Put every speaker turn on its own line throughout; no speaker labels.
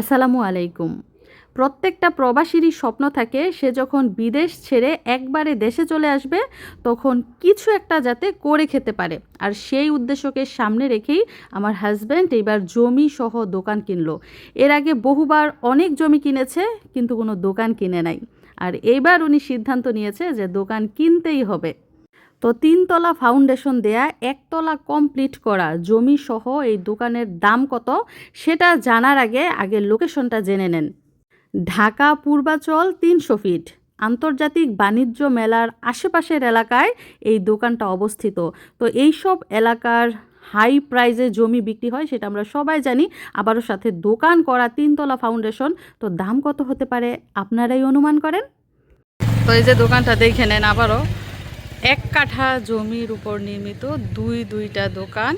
আসসালামু আলাইকুম। প্রত্যেকটা প্রবাসীরই স্বপ্ন থাকে, সে যখন বিদেশ ছেড়ে একবারে দেশে চলে আসবে, তখন কিছু একটা যাতে করে খেতে পারে। আর সেই উদ্দেশ্যকে সামনে রেখেই আমার হাজব্যান্ড এইবার জমি সহ দোকান কিনলো। এর আগে বহুবার অনেক জমি কিনেছে, কিন্তু কোনো দোকান কিনে নাই। আর এইবার উনি সিদ্ধান্ত নিয়েছে যে দোকান কিনতেই হবে। তো তিনতলা ফাউন্ডেশন দেয়া, একতলা কমপ্লিট করা জমি সহ এই দোকানের দাম কত সেটা জানার আগে আগে লোকেশনটা জেনে নেন। ঢাকা পূর্বাচল তিনশো ফিট, আন্তর্জাতিক বাণিজ্য মেলার আশেপাশের এলাকায় এই দোকানটা অবস্থিত। তো এই সব এলাকার হাই প্রাইজে জমি বিক্রি হয় সেটা আমরা সবাই জানি, আবারও সাথে দোকান করা তিনতলা ফাউন্ডেশন, তো দাম কত হতে পারে আপনারাই অনুমান করেন? তো এই যে দোকানটা দেখে নেন আবারও। এক কাঠা জমির উপর নির্মিত দুই দুইটা দোকান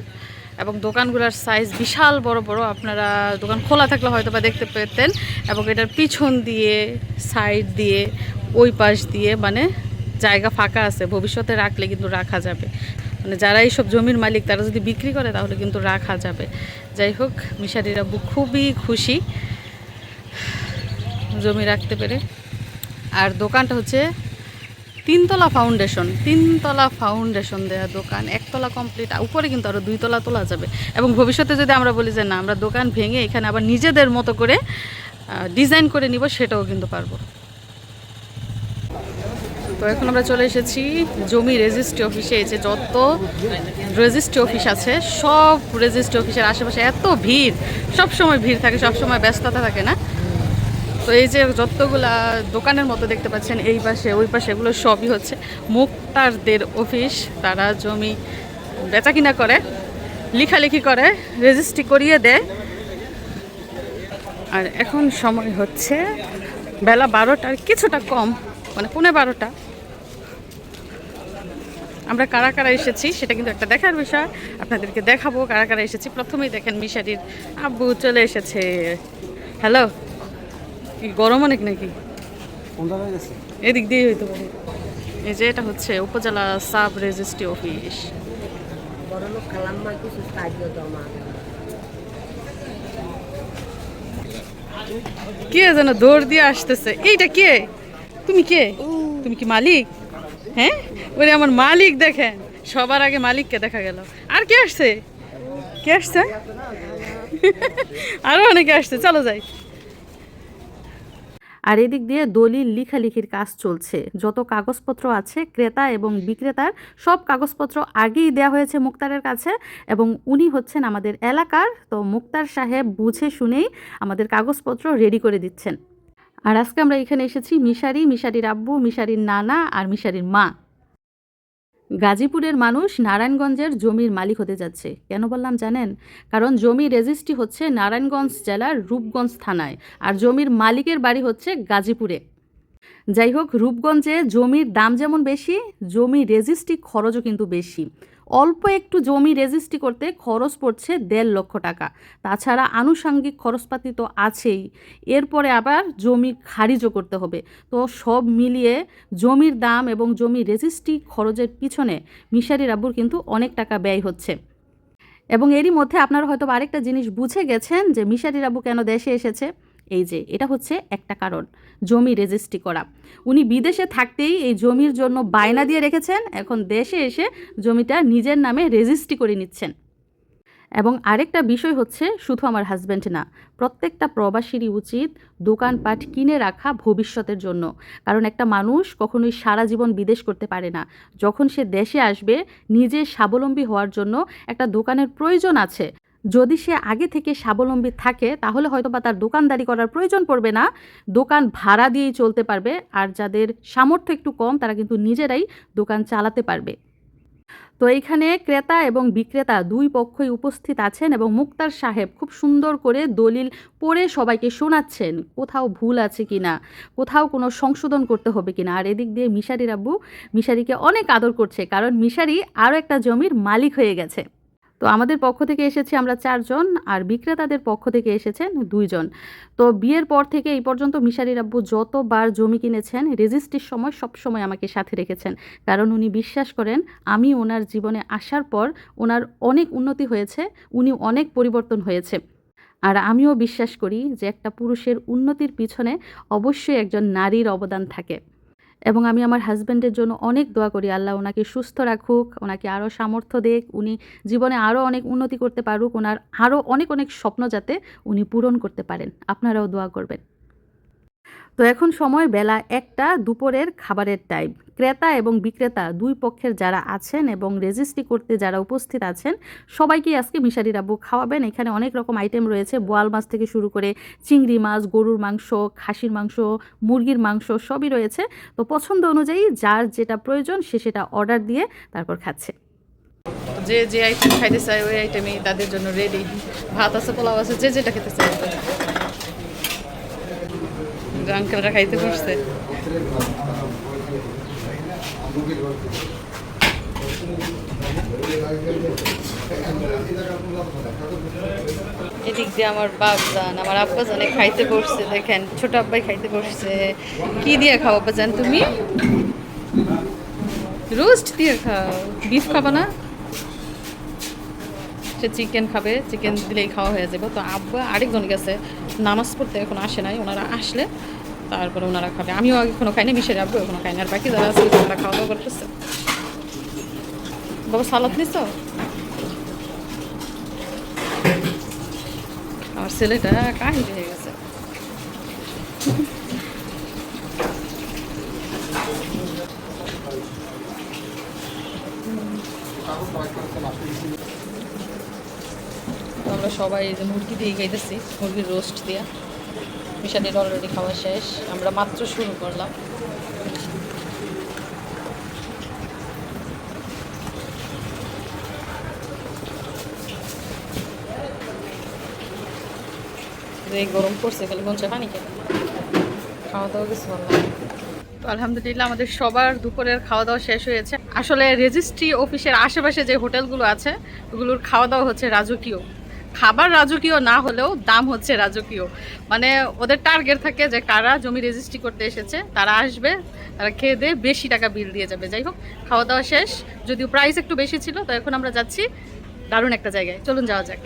এবং দোকানগুলোর সাইজ বিশাল বড় বড়। আপনারা দোকান খোলা থাকলে হয়তো বা দেখতে পেতেন এবং এটার পিছন দিয়ে সাইড দিয়ে, ওই পাশ দিয়ে মানে জায়গা ফাঁকা আছে। ভবিষ্যতে রাখলে কিন্তু রাখা যাবে। মানে যারা এইসব জমির মালিক, তারা যদি বিক্রি করে তাহলে কিন্তু রাখা যাবে। যাই হোক, মিশারিরা খুবই খুশি জমি রাখতে পেরে। আর দোকানটা হচ্ছে তিনতলা ফাউন্ডেশন তিনতলা ফাউন্ডেশন দেওয়া দোকান, একতলা কমপ্লিট উপরে কিন্তু আরও দুইতলা তোলা যাবে। এবং ভবিষ্যতে যদি আমরা বলি যে না, আমরা দোকান ভেঙে এখানে আবার নিজেদের মতো করে ডিজাইন করে নিব, সেটাও কিন্তু পারব। তো এখন আমরা চলে এসেছি জমি রেজিস্ট্রি অফিসে যে যত রেজিস্ট্রি অফিস আছে, সব রেজিস্ট্রি অফিসের আশেপাশে এত ভিড় সব সময় ভিড় থাকে সব সময় ব্যস্ততা থাকে না। তো এই যে যতগুলা দোকানের মতো দেখতে পাচ্ছেন, এই পাশে, ওই পাশে এগুলো সবই হচ্ছে মুক্তারদের অফিস। তারা জমি বেচা কিনা করে, লেখালেখি করে, রেজিস্ট্রি করিয়ে দেয়। আর এখন সময় হচ্ছে বেলা বারোটার, কিছুটা কম মানে পৌনে বারোটা। আমরা কারা কারা এসেছি সেটা কিন্তু একটা দেখার বিষয়। আপনাদেরকে দেখাবো কারা কারা এসেছি। প্রথমেই দেখেন মিশারির আব্বু চলে এসেছে। হ্যালো? কি গরম অনেক নাকি? এদিক দিয়ে হইতে পারে। এই যে এটা হচ্ছে উপজেলা সাব রেজিস্ট্রি অফিস। কে যেন দৌড় দিয়ে আসতেছে। এইটা কে? তুমি কে? তুমি কি মালিক? হ্যাঁ? ওরে আমার মালিক দেখেন। সবার আগে মালিককে দেখা গেল। আর কে আসছে? কে আসছে? আরও অনেকে আসছে। চলো যাই। আর এদিক দিয়ে দলিল লিখালিখির কাজ চলছে। যত কাগজপত্র আছে, ক্রেতা এবং বিক্রেতার সব কাগজপত্র আগেই দেওয়া হয়েছে মুক্তারের কাছে এবং উনি হচ্ছেন আমাদের এলাকার। তো মুক্তার সাহেব বুঝে শুনেই আমাদের কাগজপত্র রেডি করে দিচ্ছেন। আর আজকে আমরা এখানে এসেছি মিশারি, মিশারির আব্বু, মিশারির নানা আর মিশারির মা। গাজীপুরের মানুষ নারায়ণগঞ্জের জমির মালিক হতে যাচ্ছে। কেন বললাম জানেন? কারণ জমি রেজিস্ট্রি হচ্ছে নারায়ণগঞ্জ জেলার রূপগঞ্জ থানায়, আর জমির মালিকের বাড়ি হচ্ছে গাজীপুরে। যাই হোক, রূপগঞ্জে জমির দাম যেমন বেশি, জমি রেজিস্ট্রি খরচও কিন্তু বেশি। অল্প একটু জমি রেজিস্ট্রি করতে খরচ পড়ছে দেড় লক্ষ টাকা। তাছাড়া আনুষাঙ্গিক খরচপাতি তো আছেই। এরপরে আবার জমি খারিজও করতে হবে। তো সব মিলিয়ে জমির দাম এবং জমি রেজিস্ট্রি খরচের পিছনে মিশারি রাব্বুর কিন্তু অনেক টাকা ব্যয় হচ্ছে। এবং এরই মধ্যে আপনারা হয়তো আরেকটা জিনিস বুঝে গেছেন যে মিশারি রাব্বু কেন দেশে এসেছে। এই যে, এটা হচ্ছে একটা কারণ, জমি রেজিস্ট্রি করা। উনি বিদেশে থাকতেই এই জমির জন্য বায়না দিয়ে রেখেছেন, এখন দেশে এসে জমিটা নিজের নামে রেজিস্ট্রি করে নিচ্ছেন। এবং আরেকটা বিষয় হচ্ছে, শুধু আমার হাজব্যান্ড না, প্রত্যেকটা প্রবাসীরই উচিত দোকানপাট কিনে রাখা ভবিষ্যতের জন্য। কারণ একটা মানুষ কখনোই সারা জীবন বিদেশ করতে পারে না। যখন সে দেশে আসবে, নিজে স্বাবলম্বী হওয়ার জন্য একটা দোকানের প্রয়োজন আছে। যদি সে আগে থেকে স্বাবলম্বী থাকে, তাহলে হয়তো বা তার দোকানদারি করার প্রয়োজন পড়বে না। দোকান ভাড়া দিয়েই চলতে পারবে, আর যাদের সামর্থ্য একটু কম, তারা কিন্তু নিজেরাই দোকান চালাতে পারবে। তো এইখানে ক্রেতা এবং বিক্রেতা দুই পক্ষই উপস্থিত আছেন এবং মুক্তার সাহেব খুব সুন্দর করে দলিল পড়ে সবাইকে শোনাচ্ছেন, কোথাও ভুল আছে কিনা, কোথাও কোনো সংশোধন করতে হবে কি না আর এদিক দিয়ে মিশারির আব্বু, মিশারিকে অনেক আদর করছে, কারণ মিশারি আরও একটা জমির মালিক হয়ে গেছে। তো আমাদের পক্ষ থেকে এসেছি আমরা চারজন আর বিক্রেতাদের পক্ষ থেকে এসেছেন দুইজন। তো বিয়ের পর থেকে এই পর্যন্ত মিশারির আব্বু যতবার জমি কিনেছেন, রেজিস্ট্রির সময় সব সময় আমাকে সাথে রেখেছেন। কারণ উনি বিশ্বাস করেন, আমি ওনার জীবনে আসার পর ওনার অনেক উন্নতি হয়েছে, উনি অনেক পরিবর্তন হয়েছে।
আর আমিও বিশ্বাস করি যে একটা পুরুষের উন্নতির পিছনে অবশ্যই একজন নারীর অবদান থাকে। এবং আমি আমার হাজব্যান্ডের জন্য অনেক দোয়া করি, আল্লাহ ওনাকে সুস্থ রাখুক, ওনাকে আরও সামর্থ্য দেখ উনি জীবনে আরও অনেক উন্নতি করতে পারুক, ওনার আরও অনেক অনেক স্বপ্ন যাতে উনি পূরণ করতে পারেন। আপনারাও দোয়া করবেন। তো এখন সময় বেলা একটা দুপুরের খাবারের টাইম ক্রেতা এবং বিক্রেতা দুই পক্ষের যারা আছেন এবং রেজিস্ট্রি করতে যারা উপস্থিত আছেন সবাইকে আজকে মিশারি রাব্বু খাওয়াবেন। এখানে অনেক রকম আইটেম রয়েছে। বোয়াল মাছ থেকে শুরু করে চিংড়ি মাছ, গরুর মাংস, খাসির মাংস, মুরগির মাংস সবই রয়েছে। তো পছন্দ অনুযায়ী যার যেটা প্রয়োজন সে সেটা অর্ডার দিয়ে তারপর খাচ্ছে।
যে যে আইটেম খাইতে চায় ওই আইটেমই তাদের জন্য রেডি ভাত আছে, পোলাও আছে, যে যেটা খেতে চায় আঙ্কেলরা খাইতে বসছে। এদিক দিয়ে আমার বাপজান, আমার আব্বা জানে খাইতে বসছে, দেখেন, ছোট আব্বাই খাইতে বসছে। কি দিয়ে খাও আব্বা জান তুমি? রোস্ট দিয়ে খাও। বিফ খাবা না? সে চিকেন খাবে, চিকেন দিলেই খাওয়া হয়ে যাবে। তো আব্বা আরেকজন গেছে, নামাজ পড়তে এখন আসে নাই, ওনারা আসলে তারপরে ওনারা খাবে। আমিও এখনও খাইনি মিশে যাব, এখনও খাইনি আর বাকি যারা আছে, তারা খাওয়া দাওয়া করতেছে। বাবা, সালাদ নিস আমার ছেলেটা কাহিল হয়ে গেছে। আমরা সবাই যে মুরগি দিয়ে খাইতেছি, মুরগির রোস্ট দিয়ে। মিশালির অলরেডি খাওয়া শেষ। আমরা মাত্র শুরু করলাম। এই গরম পড়ছে, খালি কোন পানি খাওয়া দাওয়া কিছু তো আলহামদুলিল্লাহ আমাদের সবার দুপুরের খাওয়া দাওয়া শেষ হয়েছে। আসলে রেজিস্ট্রি অফিসের আশেপাশে যে হোটেলগুলো আছে, ওগুলোর খাওয়া দাওয়া হচ্ছে রাজকীয়। খাবার রাজকীয় না হলেও দাম হচ্ছে রাজকীয়। মানে ওদের টার্গেট থাকে যে কারা জমি রেজিস্ট্রি করতে এসেছে, তারা আসবে, তারা খেয়ে দিয়ে বেশি টাকা বিল দিয়ে যাবে। যাই হোক, খাওয়া দাওয়া শেষ। যদিও প্রাইস একটু বেশি ছিল, তো এখন আমরা যাচ্ছি দারুণ একটা জায়গায়। চলুন যাওয়া যাক।